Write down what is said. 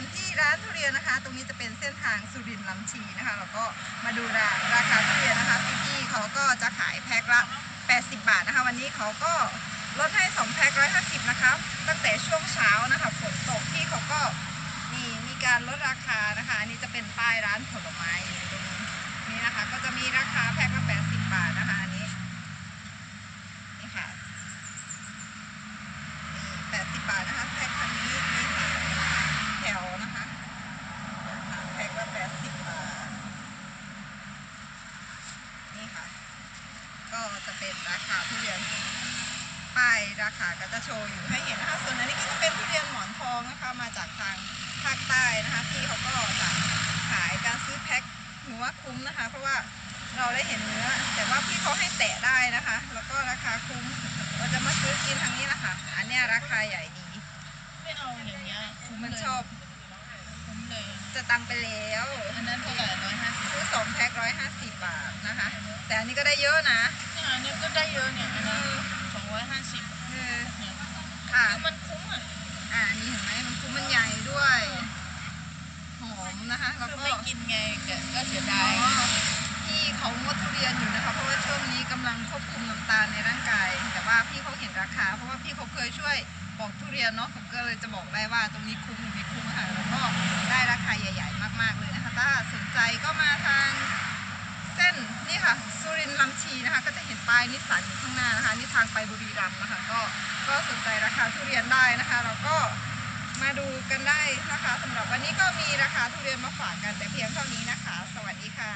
นที่ร้านทุเรียนนะคะ ตรงนี้จะเป็นเส้นทางสุรินทร์ลำชีนะคะแล้วก็มาดูราราคาทุเรียนนะคะพี่ๆเขาก็จะขายแพ็คละ 80 บาทนะคะ วันนี้เขาก็ลดให้2แพ็ค150นะคะตั้งแต่ช่วงเช้านะคะฝนตกที่เขาก็มีมีการลดราคานะคะ อันนี้จะเป็นป้ายร้านผลไม้อยู่ตรงนี้นะคะ ก็จะมีราคาแพ็คละ80 บาทนะคะ อันนี้นี่ค่ะนี่80 บาทนะคะแพ็คคันนี้มีสามแถวนะคะนะคะแพ็คละ 80 บาท นี่ค่ะ ก็จะเป็นราคาทุเรียนป้ายราคาก็จะโชว์อยู่ให้เห็นนะคะส่วนอันนี้ก็จะเป็นทุเรียนหมอนทองนะคะมาจากทางภาคใต้นะคะที่เขาก็จะขายการซื้อแพ็คหนูว่าคุ้มนะคะ เพราะว่าเราได้เห็นเนื้อ แต่ว่าพี่เขาให้แตะได้นะคะ แล้วก็ราคาคุ้มเราจะมาซื้อกินทางนี้นะคะอันเนี้ยราคาใหญ่ดีไม่เอาอย่างเงี้ยคุ้มมันเลยชอบคุ้มเลยจะตังไปแล้วอันนั้นเท่าไหร่ร้อยห้าสิบ ซื้อสองแพ็คร้อยห้าสิบบาทนะคะ แต่อันนี้ก็ได้เยอะนะเนี่ยอันนี้ก็ได้เยอะเนี่ยอันนั้นสองร้อยห้าสิบเออเนี่ยค่ะคือมันคุ้มอะอ่านี่เห็นไหมมันคุ้มมันใหญ่ด้วยหอมนะคะแล้วคือก็ไม่กินไงแกก็เสียอ๋ดาอยที่เขางดทุเรียนอยู่นะคะ เพราะว่าช่วงนี้กำลังควบคุมน้ำตาลในร่างกาย แต่ว่าพี่เขาเห็นราคา เพราะว่าพี่เขาเคยช่วยบอกทุเรียนเนาะผมก็เลยจะบอกได้ว่าตรงนี้คุ้มตรงนี้ ไหลก็มาทางเส้นนี่ค่ะสุรินทร์ลำชีนะคะ ก็จะเห็นป้ายนิสสันอยู่ข้างหน้านะคะนี่ทางไปบุรีรัมย์นะคะ ก็ก็สนใจราคาทุเรียนได้นะคะแล้วก็มาดูกันได้นะคะสำหรับวันนี้ก็มีราคาทุเรียนมาฝากกันแต่เพียงเท่านี้นะคะ สวัสดีค่ะ